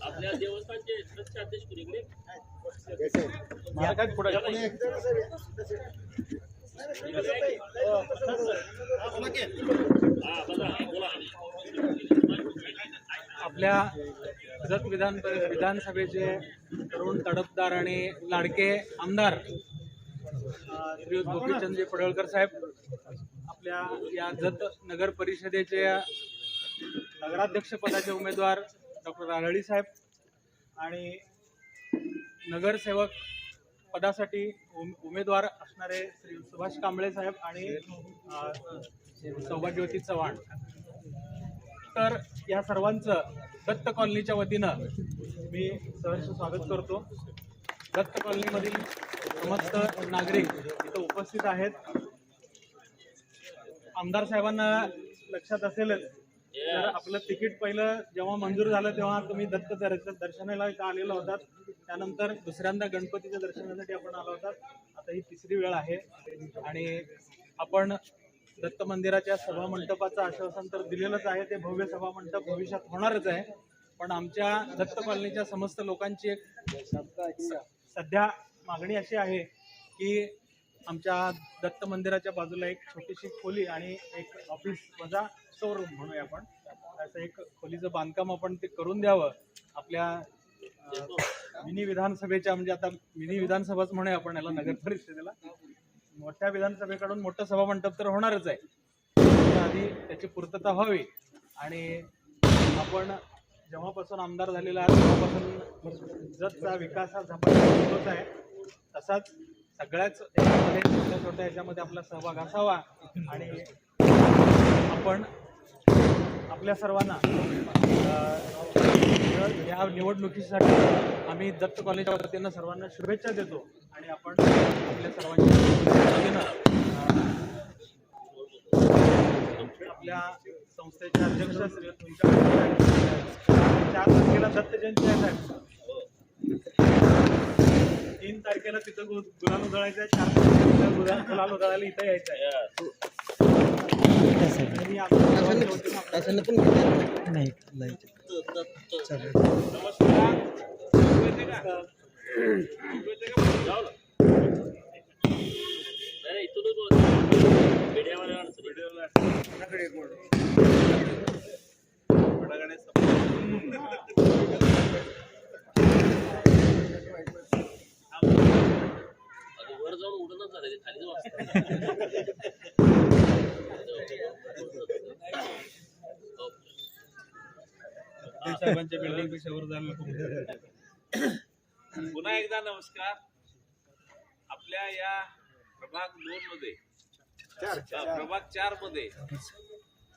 आपल्या देवस्थानचे ट्रस्टचे अध्यक्ष कुणीकडे बघा बोला आपल्या जत विधान विधानसभेचे तरुण तडफदार आणि लाडके आमदार श्री गोपीचंदजी पडळकर साहेब आपल्या या जत नगर परिषदेच्या नगराध्यक्ष पदाचे उमेदवार डॉक्टर रानळी साहेब आणि नगरसेवक पदासाठी उम- उमेदवार असणारे श्री सुभाष कांबळे साहेब आणि अ, सौभाग्यवती चव्हाण. तर या सर्वांचं दत्त कॉलनीच्या वतीनं मी सहर्ष स्वागत करतो. दत्त कॉलनीमधील समस्त नागरिक इथं उपस्थित आहेत. आमदार साहेबांना लक्षात असेलच. तर आपलं तिकीट पहिलं जेव्हा मंजूर झालं तेव्हा तुम्ही दत्त दर्शनाला इथं आलेला होतात. त्यानंतर दुसऱ्यांदा गणपतीच्या दर्शनासाठी आपण आलो होतात. आता ही तिसरी वेळ आहे. आणि आपण दत्त मंदिराच्या सभा मंडपाचं आश्वासन तर दिलेलंच आहे. ते भव्य सभा मंडप भविष्यात होणारच आहे. पण आमच्या दत्त कॉलनीच्या समस्त लोकांची एक सध्या मागणी अशी आहे की आमच्या दत्त मंदिराच्या बाजूला एक छोटीशी खोली आणि एक ऑफिस वजा स्टोर म्हणूया आपण. असं एक खोलीचं बांधकाम आपण ते करून द्यावं. आपल्या मिनी विधानसभेच्या म्हणजे आता मिनी विधानसभाच म्हणूया आपण याला नगर परिषदेला. मोठ्या विधानसभेकडून मोठं सभा मंडप तर होणारच आहे. त्याच्या आधी त्याची पूर्तता व्हावी. आणि आपण जेव्हापासून आमदार झालेला आहे तेव्हापासून जतचा विकास हा झपाट्याने होत आहे. तसाच सगळ्याच याच्यामध्ये छोट्या छोट्या याच्यामध्ये आपला सहभाग असावा आणि आपण आपल्या सर्वांना या निवडणुकीसाठी आम्ही दत्त कॉलेजच्या वतीनं सर्वांना शुभेच्छा देतो आणि आपण आपल्या सर्वांच्या आपल्या संस्थेचे अध्यक्ष श्री तुमच्या चार तारखेला दत्त जयंती आहे साहेब. तीन तारखेला तिथं गुलाल उधळायचं आहे चार तारखेला गुलाल गुलाल उधळायला इथं यायचं आहे. आणि आपल्या- नाही नाही, इथूनच बोला मीडियावाल्या वर जाऊन उडूनच झालं खाली जाऊ साहेबांच्या बिल्डिंगपेक्षा वर जायला पुन्हा एकदा नमस्कार. आपल्या या प्रभाग दोन मध्ये प्रभाग चारमध्ये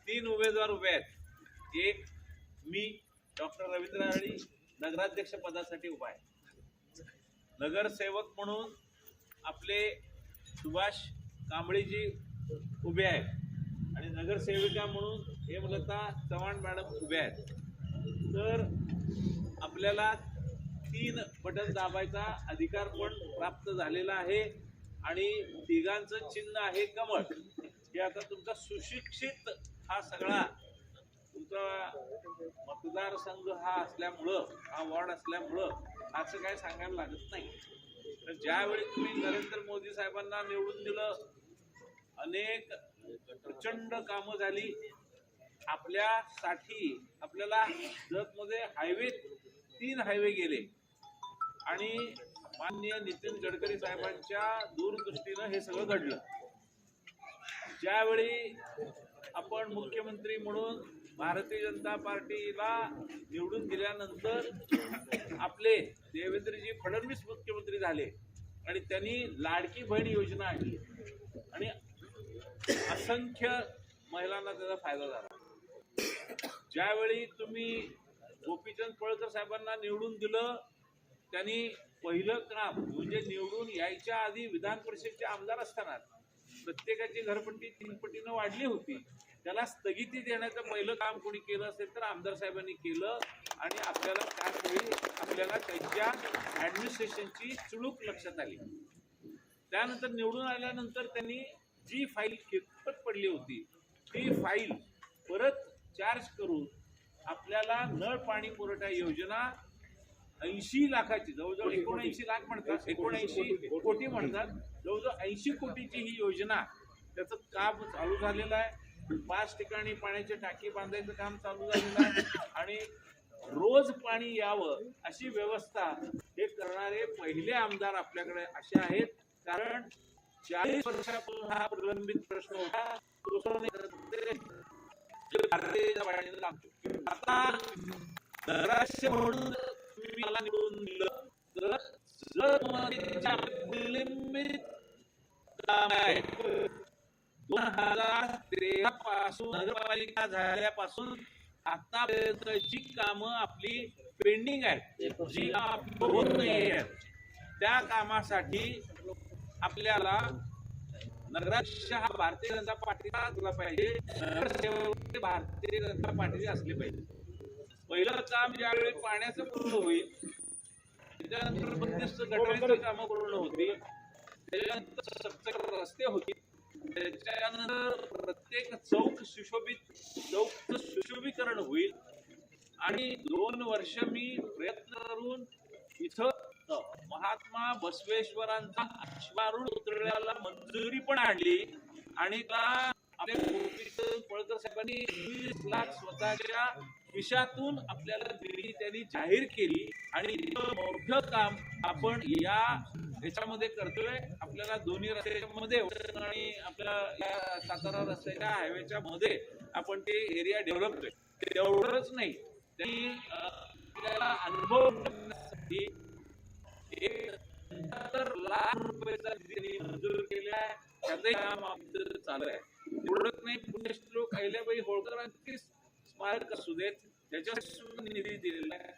तीन उमेदवार उभे आहेत. एक मी डॉक्टर रवींद्र आणि नगराध्यक्ष पदासाठी उभा आहे. नगरसेवक म्हणून आपले सुभाष कांबळेजी उभे आहेत. आणि नगरसेविका म्हणून हेमलता चव्हाण मॅडम उभे आहेत. तर आपल्याला तीन बटन दाबायचा अधिकार पण प्राप्त झालेला आहे. आणि तिघांचं चिन्ह आहे कमळ. हे आता तुमचा सुशिक्षित हा सगळा तुमचा मतदारसंघ हा असल्यामुळं हा वॉर्ड असल्यामुळं असं काय सांगायला लागत नाही. तर ज्यावेळी तुम्ही नरेंद्र मोदी साहेबांना निवडून दिलं अनेक प्रचंड कामं झाली. आपल्यासाठी आपल्याला जतमध्ये हायवे तीन हायवे गेले. आणि माननीय नितीन गडकरी साहेबांच्या दूरदृष्टीनं हे सगळं घडलं. ज्यावेळी आपण मुख्यमंत्री म्हणून भारतीय जनता पार्टीला निवडून दिल्यानंतर आपले देवेंद्रजी फडणवीस मुख्यमंत्री झाले आणि त्यांनी लाडकी बहीण योजना आणली. आणि असंख्य महिलांना त्याचा फायदा झाला. ज्यावेळी तुम्ही गोपीचंद पळकर साहेबांना निवडून दिलं त्यांनी पहिलं काम म्हणजे निवडून यायच्या आधी विधान परिषदचे आमदार असताना प्रत्येकाची घरपट्टी तीन पटीनं वाढली होती. त्याला स्थगिती देण्याचं पहिलं काम कोणी केलं असेल तर आमदार साहेबांनी केलं. आणि आपल्याला त्यावेळी आपल्याला त्यांच्या ऍडमिनिस्ट्रेशनची चुळूक लक्षात आली. त्यानंतर निवडून आल्यानंतर त्यांनी जी फाईल कितपत पडली होती ती फाईल परत चार्ज करून आपल्याला नळ पाणी पुरवठा योजना ऐंशी लाखाची जवळजवळ एकोणऐंशी लाख म्हणतात एकोणऐंशी कोटी म्हणतात. जवळजवळ ऐंशी कोटीची ही योजना त्याचं काम चालू झालेलं आहे. पाच ठिकाणी पाण्याची टाकी बांधायचं काम चालू झालेलं आहे. आणि रोज पाणी यावं अशी व्यवस्था हे करणारे पहिले आमदार आपल्याकडे असे आहेत. कारण चाळीस वर्षापासून हा प्रलंबित प्रश्न होता. आता नगराध्यक्ष म्हणून तुम्ही मला निवडून दिलं तर जर तुम्हाला त्याच्या काम आहे दोन हजार तेरा पासून नगरपालिका झाल्यापासून आतापर्यंतची कामं आपली पेंडिंग आहेत. जी होत नाही आहेत त्या कामासाठी आपल्याला नगराध्यक्ष हा भारतीय जनता पार्टीचा असला पाहिजे. नगरसेवक भारतीय जनता पार्टीचे असले पाहिजे. पहिलं काम ज्यावेळी पाण्याचं पूर्ण होईल त्याच्यानंतर बंदिस्त गटारीची कामं पूर्ण होतील त्याच्यानंतर सप्तक रस्ते होतील. त्याच्यानंतर प्रत्येक चौक सुशोभित चौकचं सुशोभीकरण होईल. आणि दोन वर्ष मी प्रयत्न करून इथं महात्मा बसवेश्वरांचा अश्वारूढ उतरण्याला मंजुरी पण आणली. आणि का पळकर साहेबांनी वीस लाख स्वतःच्या खिशातून आपल्याला दिली त्यांनी जाहीर केली. आणि मोठं काम आपण या याच्यामध्ये करतोय आपल्याला दोन्ही रस्त्यामध्ये आणि आपल्या या सातारा रस्त्याच्या हायवेच्या मध्ये आपण ते एरिया डेव्हलप करतोय. तेवढंच नाही त्यांनी आपल्याला अनुभव करण्यासाठी लाख रुपयाचा निधी मंजूर केला आहे त्याचंही काम आमचं चालू आहे एवढंच नाही पुण्यश्लोक अहिल्याबाई होळकरांची स्मारक असू देत त्याच्यासाठी सुद्धा निधी दिलेला आहे.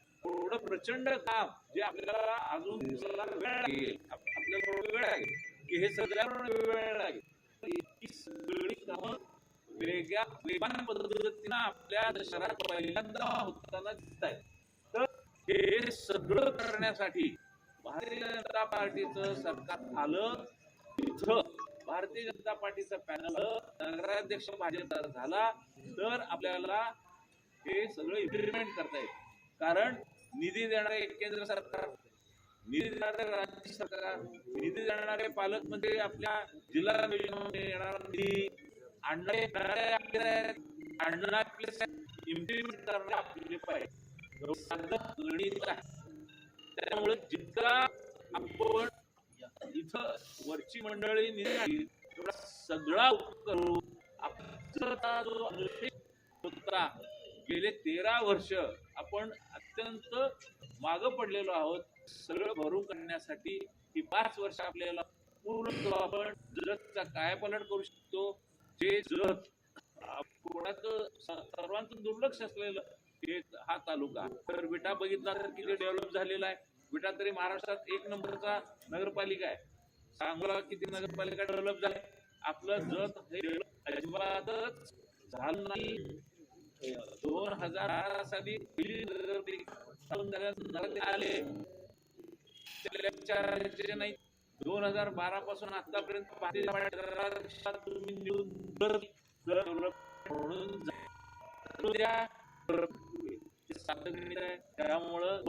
प्रचंड काम जे आपल्याला अजून वेळ लागेल. आपल्याला वेळ लागेल. की हे सगळ्यांना वेळ लागेल. इतकी सगळी कामं वेगळ्या वेगवान पद्धतीनं आपल्या शहरात पहिल्यांदा होताना दिसत आहेत. तर हे सगळं करण्यासाठी भारतीय जनता पार्टीचं सरकार आलं. तिथं भारतीय जनता पार्टीचं पॅनल नगराध्यक्ष भाजपचा झाला. तर आपल्याला हे सगळं इम्प्लिमेंट करता येईल. कारण निधी देणारे केंद्र सरकार निधी देणारे राज्य सरकार निधी देणारे पालकमंत्री आपल्या जिल्हा येणार निधी आणणारे आणणारे इम्प्लिमेंट करणे आपले पाहिजे. साधं गणित आहे. त्यामुळे जितका आपण इथं वरची मंडळी निधी तेवढा सगळा उपयोग करू आपला जो गेले तेरा वर्ष आपण अत्यंत मागं पडलेलो आहोत. सगळं भरून करण्यासाठी ही पाच वर्ष आपल्याला पूर्ण आपण जगचा कायापालट करू शकतो. जे जग कोणाचं सर्वांचं दुर्लक्ष असलेलं हे हा तालुका तर विटा बघितला तर किती डेव्हलप झालेला आहे. विटा तरी महाराष्ट्रात एक नंबरचा नगरपालिका आहे. सांगोला किती नगरपालिका डेव्हलप झाली? आपलं जत हे अजिबातच झालं नाही. दोन हजार अठरा साली आले नाही दोन हजार बारा पासून आतापर्यंत भारतीय तुम्ही निवडून त्यामुळं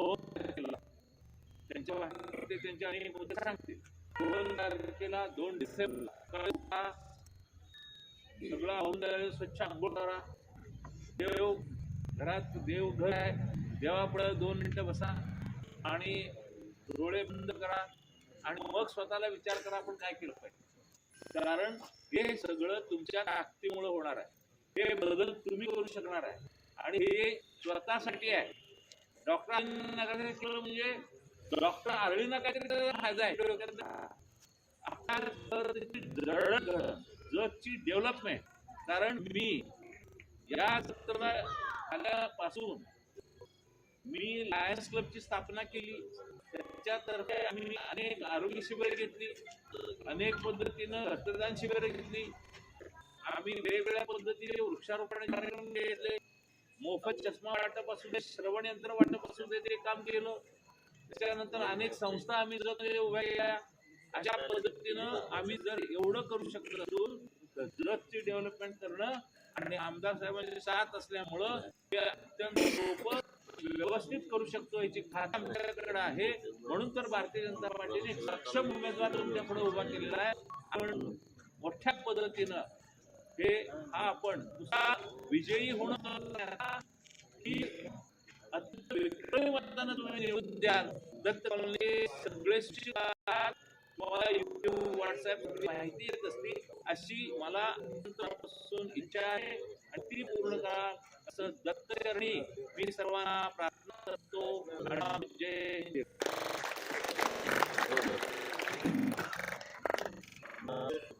त्यांच्या ते त्यांच्या अनेक मुद्दे सांगतील दोन तारखेला दोन डिसेंबरला सगळं स्वच्छ आंघोळ करा देव घरात देव घर आहे. देवापुढे दोन मिनिटं बसा आणि डोळे बंद करा आणि मग स्वतःला विचार करा आपण काय केलं पाहिजे. कारण हे सगळं तुमच्या ताकदीमुळे होणार आहे. हे बदल तुम्ही करू शकणार आहे. आणि हे स्वतःसाठी आहे. डॉक्टरांना काहीतरी केलं म्हणजे डॉक्टर आरळीना काहीतरी त्याचा फायदा आहे. डोक्यात आपल्या जगची डेव्हलपमेंट कारण मी या सत्तर आल्यापासून मी लायन्स क्लबची स्थापना केली. त्याच्यातर्फे आम्ही अनेक आरोग्य शिबिरे घेतली. अनेक पद्धतीनं रक्तदान शिबिरे घेतली. आम्ही वेगवेगळ्या पद्धतीने वृक्षारोपण कार्यक्रम घेतले. मोफत चष्मा वाटप असू दे श्रवण यंत्र वाटप असू दे ते काम केलं. त्याच्यानंतर अनेक संस्था आम्ही जर उभ्या केल्या. अशा पद्धतीनं आम्ही जर एवढं करू शकत असून तर डेव्हलपमेंट करणं आणि आमदार साहेबांची साथ असल्यामुळं ते अत्यंत सोपं व्यवस्थित करू शकतो याची खात्री आमच्याकडे आहे. म्हणून तर भारतीय जनता पार्टीने सक्षम उमेदवार तुमच्याकडे उभा केलेला आहे. आपण मोठ्या पद्धतीनं हे हा आपण दुसरा विजयी होणं ही अत्यंत विक्रमी मतदान तुम्ही निवडून द्याल. दत्त सगळे तुम्हाला युट्यूब व्हॉट्सअप माहिती येत असते. अशी मला इच्छा आहे. आणि ती पूर्ण करा. असं दत्त चरणी मी सर्वांना प्रार्थना करतो. जय हो, हो.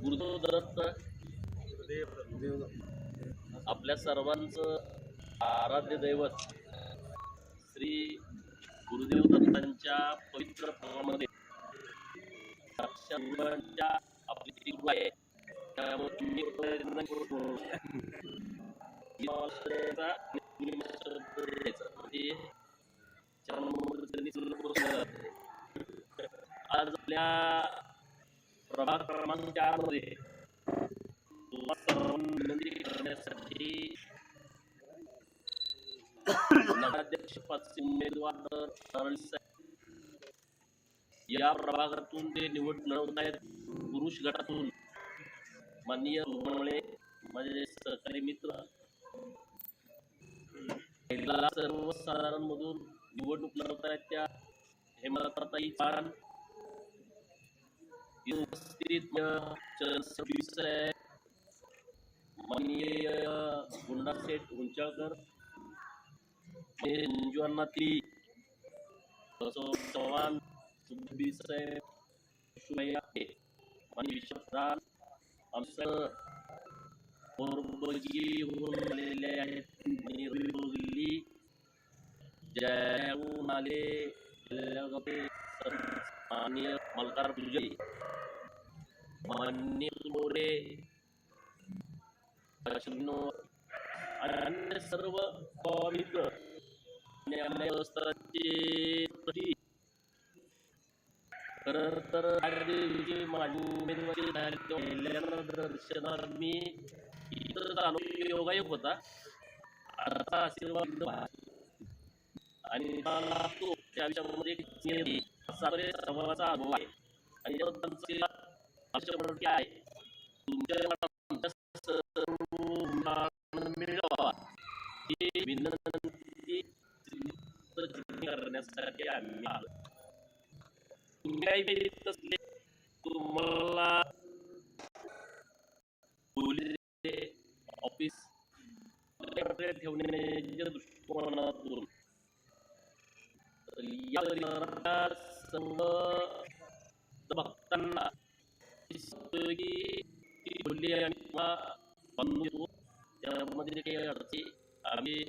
गुरुदेव दत्त आपल्या सर्वांचं आराध्य दैवत श्री गुरुदेव दत्तांच्या पवित्र भावामध्ये आपली त्यामुळे आज आपल्या प्रभाग क्रमांक चारमध्ये विनंती करण्यासाठी नगराध्यक्ष पदचे उमेदवार या प्रभागातून ते निवड मिळवत आहेत पुरुष गटातून माननीय रुग्णमळे माझे सहकारी मित्र. सर्वसाधारण मधून निवडणूक लढवत आहेत त्या हेमलताई पान माननीय गुंडा शेठ उंचाळकर. ती चव्हाण आणि आमचं आलेले आहेत. आले. माननीय मल्हार पुजारी. मान्य मोरे. आणि अन्य सर्व भाविक. आणि अन्य खरं तर विजय माझी उमेदवारी मी इतर आलो योगायोग होता. आता आशीर्वाद आणि तो त्या विषयामध्ये सारे अनुभव आहे. आणि आहे. तुमच्या ही विनंती करण्यासाठी आम्ही आलो. तुम्ही काही असले तुम्हाला पोलीस ऑफिस ठेवण्याच्या दृष्टिकोनातून या परिवाराला संघ भक्तांना की ती बोलली आम्ही तुम्हाला बांधून देतो त्यामध्ये काही अडचणी आम्ही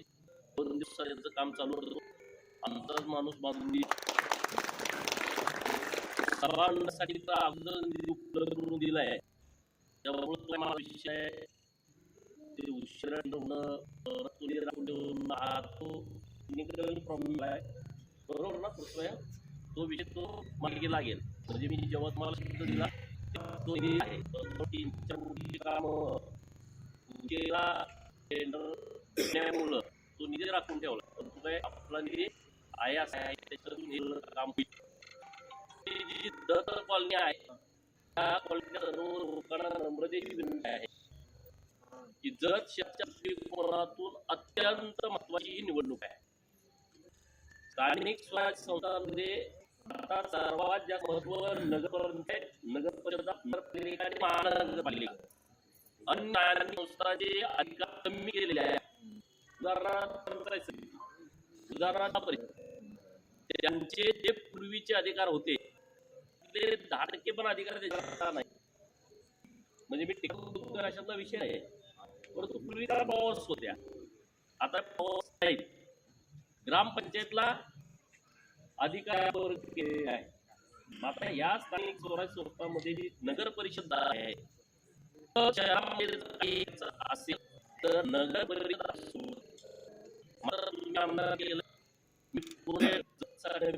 दोन दिवसात याचं काम चालू करतो आमचाच माणूस बांधून देईल सर्वांसाठी तर अगोदर निधी उपलब्ध करून दिला आहे त्यामुळे मला विषय ते उशिरा ठेवणं परत तुरी राखून ठेवणं हा तो निग्रह प्रॉब्लेम आहे बरोबर ना कृपया तो विषय तो मार्गी लागेल. म्हणजे मी जेव्हा तुम्हाला शब्द दिला तो आहे. काम उजेला टेंडर देण्यामुळं तो निधी राखून ठेवला. पण तो काय आपला निधी आहे असं आहे त्याच्यातून हे काम होईल. जी दत्त कॉलनी आहे त्या कॉलनीच्या सर्व लोकांना नम्रतेची विनंती आहे की जत शेतच्या दृष्टिकोनातून अत्यंत महत्वाची ही निवडणूक आहे. स्थानिक स्वराज्य संस्थांमध्ये आता सर्वात जास्त महत्त्व नगरपंचायत नगरपरिषद नगरपालिका आणि महानगरपालिका अन्य आणि संस्थांचे अधिकार कमी केलेले आहे उदाहरणार्थ पंचायत समिती, उदाहरणार्थ परिषद त्यांचे जे पूर्वीचे अधिकार होते ते दहा टक्के पण अधिकार त्याच्यात नाही. म्हणजे मी टिकवतो अशातला विषय आहे परंतु पूर्वी त्या पॉवर्स होत्या. आता पॉवर्स नाही. ग्रामपंचायतला अधिकार केलेले आहे. आता या स्थानिक स्वराज्य संस्थांमध्ये जी नगर परिषद आहे. असेल तर नगर परिषद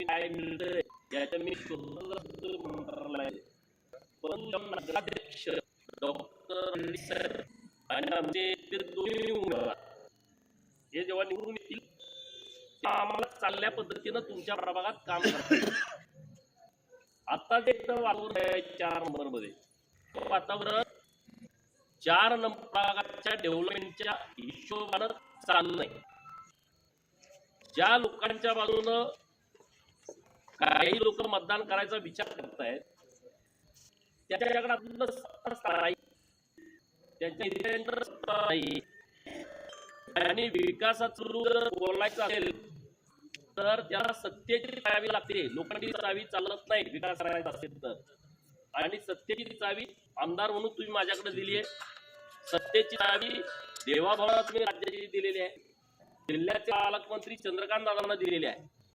काय मिळतंय याच्या मी शोधत परंतु नगराध्यक्ष डॉक्टर आणि आमचे ते दोन्ही उमेदवार हे जेव्हा निवडून चालल्या पद्धतीनं तुमच्या प्रभागात काम करता आता ते इथं वातावरण आहे चार नंबरमध्ये वातावरण चार नंबर प्रभागाच्या डेव्हलपमेंटच्या हिशोबानं चालू नाही ज्या लोकांच्या बाजूनं काही लोक मतदान करायचा विचार करतायत त्याच्याकडे सत्ता नाही. त्यांच्या नाही. आणि विकासाचं बोलायचं असेल तर त्याला सत्तेची चावी लागते. लोकांची चावी चालत नाही विकास करायचा असेल तर. आणि सत्तेची चावी आमदार म्हणून तुम्ही माझ्याकडे दिली आहे. सत्तेची चावी देवाभावाला तुम्ही राज्याची दिलेली आहे. जिल्ह्याचे पालकमंत्री चंद्रकांत दादांना दिलेली आहे.